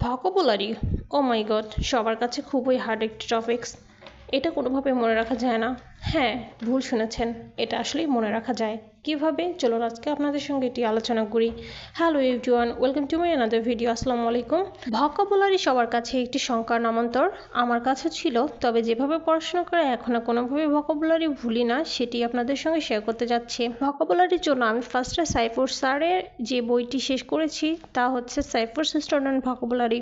Vocabulary ও মাই god সবার কাছে খুবই হার্ড একটি টপিকস এটা কোনোভাবে মনে রাখা যায় না। হ্যাঁ ভুল শুনেছেন, এটা আসলেই মনে রাখা যায়। কীভাবে? চলুন আজকে আপনাদের সঙ্গে এটি আলোচনা করি। Hello everyone welcome to my another video আসসালামু আলাইকুম। ভোকাবুলারি সবার কাছে একটি সংখ্যার নামান্তর। আমার কাছে ছিল, তবে যেভাবে পড়াশোনা করে এখন আর কোনোভাবে ভোকাবুলারি ভুলি না, সেটি আপনাদের সঙ্গে শেয়ার করতে যাচ্ছি। ভোকাবুলারির জন্য আমি ফার্স্টে সাইফুর স্যারের যে বইটি শেষ করেছি, তা হচ্ছে সাইফুর স্টুডেন্ট ভোকাবুলারি।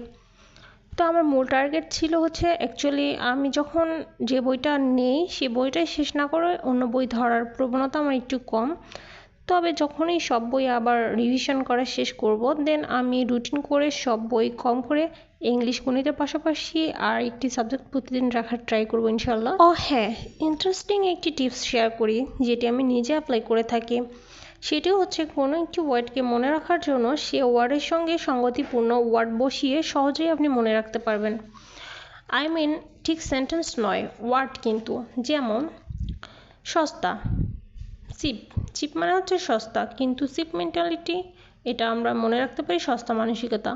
তো আমার মূল টার্গেট ছিল হচ্ছে অ্যাকচুয়ালি আমি যখন যে বইটা নেই সে বইটাই শেষ না করে অন্য বই ধরার প্রবণতা আমার একটু কম। তবে যখনই সব বই আবার রিভিশন করা শেষ করব দেন আমি রুটিন করে সব বই কম করে ইংলিশ গণিতের পাশাপাশি আর একটি সাবজেক্ট প্রতিদিন রাখার ট্রাই করব ইনশাল্লাহ ও হ্যাঁ ইন্টারেস্টিং একটি টিপস শেয়ার করি, যেটি আমি নিজে অ্যাপ্লাই করে থাকি। সেটি হচ্ছে কোনো একটি ওয়ার্ডকে মনে রাখার জন্য সে ওয়ার্ডের সঙ্গে সঙ্গতিপূর্ণ ওয়ার্ড বসিয়ে সহজেই আপনি মনে রাখতে পারবেন। আই মিন ঠিক সেন্টেন্স নয় ওয়ার্ড কিন্তু। যেমন, সস্তা। চিপ চিপ মানে হচ্ছে সস্তা, কিন্তু চিপ মেন্টালিটি এটা আমরা মনে রাখতে পারি সস্তা মানসিকতা।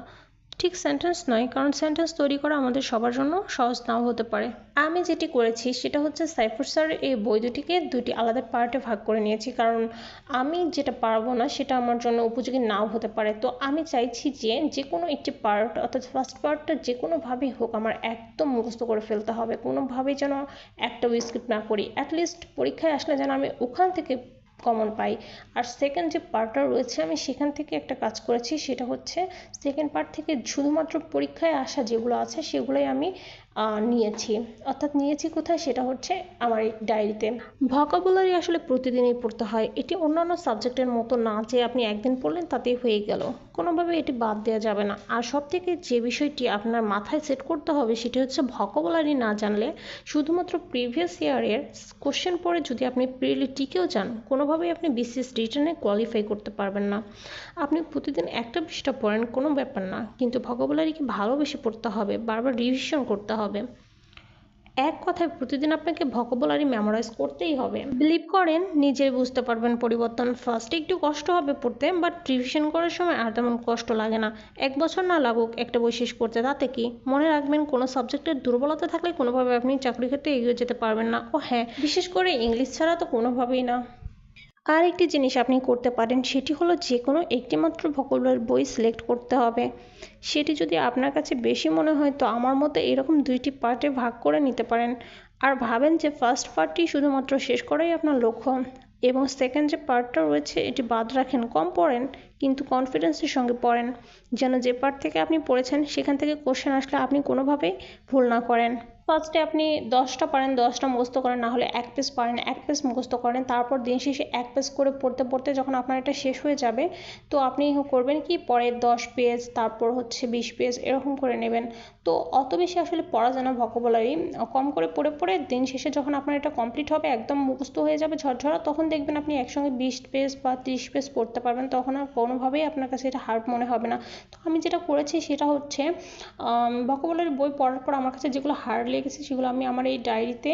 ঠিক সেন্টেন্স নয়, কারণ সেন্টেন্স তৈরি করা আমাদের সবার জন্য সহজ নাও হতে পারে। আমি যেটি করেছি সেটা হচ্ছে সাইফুর স্যার এই বই দুটিকে দুটি আলাদা পার্টে ভাগ করে নিয়েছি, কারণ আমি যেটা পারব না সেটা আমার জন্য উপযোগী নাও হতে পারে। তো আমি চাইছি যে যে কোনো একটি পার্ট অর্থাৎ ফার্স্ট পার্টটা যে কোনোভাবেই হোক আমার একদম মুখস্থ করে ফেলতে হবে। কোনোভাবেই যেন একটা স্কিপ না করি। অ্যাটলিস্ট পরীক্ষায় আসলে যেন আমি ওখান থেকে কমন পাই। আর সেকেন্ড যে পার্টটা রয়েছে, আমি সেখান থেকে একটা কাজ করেছি, সেটা হচ্ছে সেকেন্ড পার্ট থেকে শুধুমাত্র পরীক্ষায় আসা যেগুলো আছে, সেগুলোই আমি নিয়েছি। অর্থাৎ নিয়েছি কোথায় সেটা হচ্ছে আমার এই ডায়েরিতে। ভকাবুলারি আসলে প্রতিদিনই পড়তে হয়। এটি অন্যান্য সাবজেক্টের মতো না যে আপনি একদিন পড়লেন তাতেই হয়ে গেল। কোনোভাবে এটি বাদ দেওয়া যাবে না। আর সব থেকে যে বিষয়টি আপনার মাথায় সেট করতে হবে সেটি হচ্ছে ভকাবুলারি না জানলে শুধুমাত্র প্রিভিয়াস ইয়ারের কোশ্চেন পড়ে যদি আপনি প্রিলি টিকেও যান, কোনোভাবেই আপনি বিসিএস রিটার্নে কোয়ালিফাই করতে পারবেন না। আপনি প্রতিদিন একটা পৃষ্ঠা পড়েন কোনো ব্যাপার না। কিন্তু ভকাবুলারিকে ভালোবেসে পড়তে হবে, বারবার রিভিশন করতে হবে এক কথায় প্রতিদিন আপনাকে ভকাবুলারি মেমোরাইজ করতেই হবে। বিলিভ করেন নিজে বুঝতে পারবেন পরিবর্তন। ফার্স্টে একটু কষ্ট হবে পড়তে বাট রিভিশন করার সময় আর তেমন কষ্ট লাগে না। এক বছর না লাগুক, একটা বই শেষ করতে, তাতে কি? মনে রাখবেন, কোনো সাবজেক্টের দুর্বলতা থাকলে কোনোভাবে আপনি চাকরি ক্ষেত্রে এগিয়ে যেতে পারবেন না। ও হ্যাঁ বিশেষ করে ইংলিশ ছাড়া তো কোনোভাবেই না। আর একটি জিনিস আপনি করতে পারেন, সেটি হলো যে কোনো একটিমাত্র মাত্র ভোকাবুলারি বই সিলেক্ট করতে হবে। সেটি যদি আপনার কাছে বেশি মনে হয়, তো আমার মতে এরকম দুইটি পার্টে ভাগ করে নিতে পারেন। আর ভাবেন যে ফার্স্ট পার্টটি শুধুমাত্র শেষ করাই আপনার লক্ষ্য এবং সেকেন্ড যে পার্টটা রয়েছে, এটি বাদ রাখেন, কম পড়েন কিন্তু কনফিডেন্সের সঙ্গে পড়েন। যেন যে পার্ট থেকে আপনি পড়েছেন, সেখান থেকে কোশ্চেন আসলে আপনি কোনোভাবেই ভুল না করেন। ফার্স্টে আপনি দশটা পারেন, দশটা মুখস্থ করেন, না হলে এক পেজ পারেন, এক পেজ মুখস্থ করেন, তারপর দিন শেষে এক পেজ করে পড়তে পড়তে যখন আপনার এটা শেষ হয়ে যাবে, তো আপনি করবেন কি পরে দশ পেজ তারপর হচ্ছে বিশ পেজ এরকম করে নেবেন। তো অত বেশি আসলে পড়া যায় না কম করে পড়ে পড়ে দিন শেষে যখন আপনার এটা কমপ্লিট হবে, একদম মুখস্থ হয়ে যাবে ঝরঝরা, তখন দেখবেন আপনি একসঙ্গে বিশ পেজ বা ত্রিশ পেজ পড়তে পারবেন, তখন আর কোনোভাবেই আপনার কাছে এটা হার্ড মনে হবে না। তো আমি যেটা করেছি সেটা হচ্ছে ভকবলারি বই পড়ার পর আমার কাছে যেগুলো হার্ড লেগেছে সেগুলো আমি আমার এই ডায়েরিতে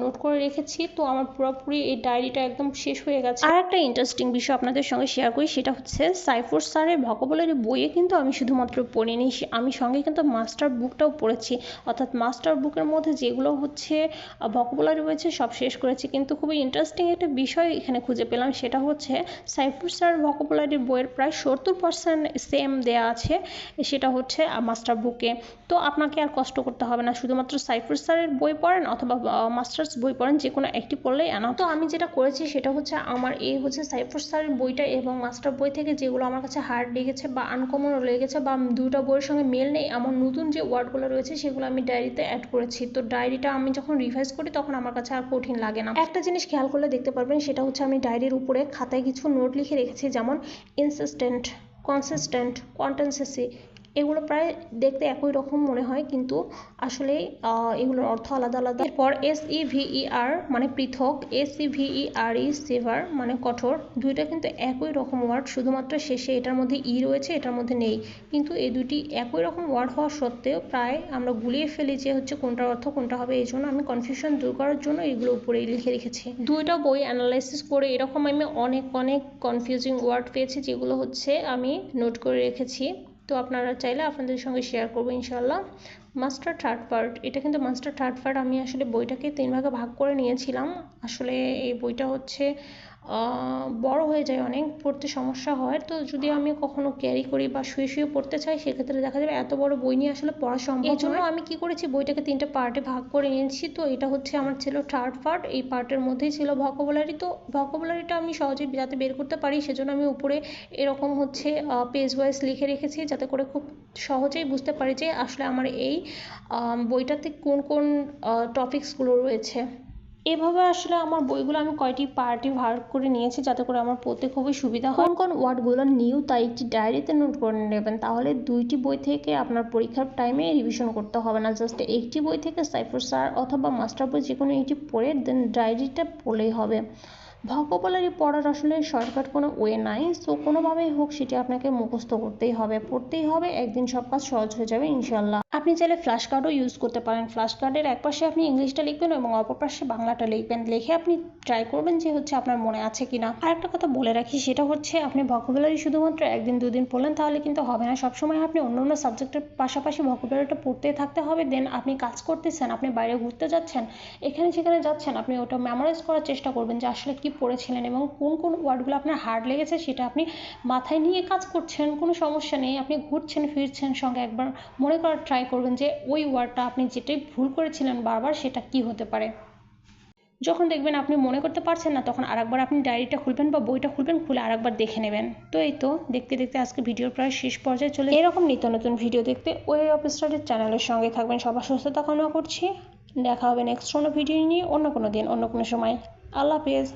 নোট করে রেখেছি। তো আমার পুরোপুরি এই ডায়েরিটা একদম শেষ হয়ে গেছে। আর একটা ইন্টারেস্টিং বিষয় আপনাদের সঙ্গে শেয়ার করি, সেটা হচ্ছে সাইফুর স্যারের ভকবলারি বইয়ে কিন্তু আমি শুধুমাত্র পড়িনি আমি সঙ্গে কিন্তু মাস্টার বুকটাও পড়েছি। অর্থাৎ মাস্টার বুকের মধ্যে যেগুলো হচ্ছে ভকবলারি রয়েছে সব শেষ করেছি। কিন্তু খুবই ইন্টারেস্টিং একটা বিষয় এখানে খুঁজে পেলাম, সেটা হচ্ছে সাইফুর স্যার ভকবলারি বইয়ের প্রায় সত্তর পার্সেন্ট সেম দেয়া আছে, সেটা হচ্ছে মাস্টার বুকে তো আপনাকে আর কষ্ট করতে হবে না, শুধুমাত্র সাইফুর স্যারের বই পড়েন অথবা মাস্টার্স বই পড়েন, যে কোনো একটি পড়লেই আনা তো আমি যেটা করেছি, সেটা হচ্ছে আমার এই হচ্ছে সাইফুর স্যারের বইটা এবং মাস্টার বই থেকে যেগুলো আমার কাছে হার্ড লেগেছে বা আনকমন লেগেছে বা দুটো বইয়ের সঙ্গে মেল নেই, এমন নতুন যে ওয়ার্ডগুলো রয়েছে, সেগুলো আমি ডায়েরিতে অ্যাড করেছি। তো ডায়েরিটা আমি যখন রিভাইজ করি, তখন আমার কাছে আর কঠিন লাগে না। একটা জিনিস খেয়াল করলে দেখতে পারবেন, সেটা হচ্ছে আমি ডায়েরির উপরে খাতায় কিছু নোট লিখে রেখেছি, যেমন consistent consistent consistency এগুলো প্রায় দেখতে একই রকম মনে হয়, কিন্তু আসলে এগুলোর অর্থ আলাদা আলাদা। এরপর এস ই ভিই আর মানে পৃথক এস ই ভিই আর ই সেভার মানে কঠোর, দুইটা কিন্তু একই রকম ওয়ার্ড শুধুমাত্র শেষে এটার মধ্যে ই রয়েছে, এটার মধ্যে নেই। কিন্তু এই দুটি একই রকম ওয়ার্ড হওয়া সত্ত্বেও প্রায় আমরা গুলিয়ে ফেলি যে হচ্ছে কোনটার অর্থ কোনটা হবে, এই জন্য আমি কনফিউশন দূর করার জন্য এগুলো উপরে লিখে রেখেছি। দুইটা বই অ্যানালাইসিস করে এরকম আমি অনেক অনেক কনফিউজিং ওয়ার্ড পেয়েছি, যেগুলো হচ্ছে আমি নোট করে রেখেছি। তো আপনারা চাইলে আপনাদের সঙ্গে শেয়ার করব ইনশাল্লাহ মাস্টার থার্ড পার্ট এটা কিন্তু মাস্টার থার্ড পার্ট আমি আসলে বইটাকে তিন ভাগে ভাগ করে নিয়েছিলাম। আসলে এই বইটা হচ্ছে বড় হয়ে যায় অনেক পড়তে সমস্যা হয়। তো যদি আমি কখনো ক্যারি করি বা শুয়ে শুয়ে পড়তে চাই সেক্ষেত্রে দেখা যাবে এত বড় বই নিয়ে আসলে পড়া সম্ভব এই জন্য আমি কি করেছি বইটাকে তিনটে পার্টে ভাগ করে নিয়েছি তো এটা হচ্ছে আমার ছিল থার্ড পার্ট এই পার্টের মধ্যেই ছিল ভকাবুলারি তো ভকাবুলারিটা আমি সহজেই যাতে বের করতে পারি সেজন্য আমি উপরে এরকম হচ্ছে পেজ ওয়াইজ লিখে রেখেছি যাতে করে খুব সহজেই বুঝতে পারি যে আসলে আমার এই বইটাতে কোন কোন টপিকসগুলো রয়েছে। এভাবে আসলে আমার বইগুলো আমি কয়টি পার্টে ভাগ করে নিয়েছি যাতে করে আমার পড়তে খুবই সুবিধা হয়। কোন কোন ওয়ার্ডগুলো নিউ তাই একটি ডায়েরিতে নোট করে নেবেন, তাহলে দুইটি বই থেকে আপনার পরীক্ষার টাইমে রিভিশন করতে হবে না। জাস্ট একটি বই থেকে সাইফার স্যার অথবা মাস্টার বই যে কোনো একটি পড়ে দেন, ডায়েরিটা পড়লেই হবে। ভকাবুলারি পড়ার আসলে শর্টকাট কোনো ওয়ে নাই সো কোনোভাবেই হোক সেটি আপনাকে মুখস্থ করতেই হবে, পড়তেই হবে, একদিন সব কাজ সহজ হয়ে যাবে ইনশাল্লাহ আপনি চাইলে ফ্ল্যাশ কার্ডও ইউজ করতে পারেন ফ্ল্যাশ কার্ডের এক পাশে আপনি ইংলিশটা লিখবেন এবং অপর পাশে বাংলাটা লিখবেন, লিখে আপনি ট্রাই করবেন যে হচ্ছে আপনার মনে আছে কিনা। আর একটা কথা বলে রাখি, সেটা হচ্ছে আপনি ভকাবুলারি শুধুমাত্র একদিন দুদিন পড়লেন, তাহলে কিন্তু হবে না। সবসময় আপনি অন্য অন্য সাবজেক্টের পাশাপাশি ভকাবুলারিটা পড়তেই থাকতে হবে দেন আপনি কাজ করতেছেন, আপনি বাইরে ঘুরতে যাচ্ছেন, এখানে সেখানে যাচ্ছেন, আপনি ওটা মেমোরাইজ করার চেষ্টা করবেন যে আসলে কি পড়েছিলেন এবং কোন কোন ওয়ার্ডগুলো আপনার হার্ড লেগেছে সেটা আপনি মাথায় নিয়ে কাজ করছেন, কোনো সমস্যা নেই, আপনি ঘুরছেন, ফিরছেন, সঙ্গে একবার মনে করার ট্রাই করবেন যে ওই ওয়ার্ডটা আপনি যেটাই ভুল করেছিলেন বারবার সেটা কি হতে পারে। যখন দেখবেন আপনি মনে করতে পারছেন না, তখন আরেকবার আপনি ডায়েরিটা খুলবেন বা বইটা খুলবেন, খুলে আরেকবার দেখে নেবেন। তো এই তো দেখতে দেখতে আজকে ভিডিওর প্রায় শেষ পর্যায়ে চলে এরকম নিত্য নতুন ভিডিও দেখতে ওয়ে অফ স্টাডির চ্যানেলের সঙ্গে থাকবেন। সবার সুস্থতা কামনা করছি। দেখা হবে নেক্সট কোনো ভিডিও নিয়ে অন্য কোনো দিন, অন্য কোনো সময়। আল্লাহ হাফেজ।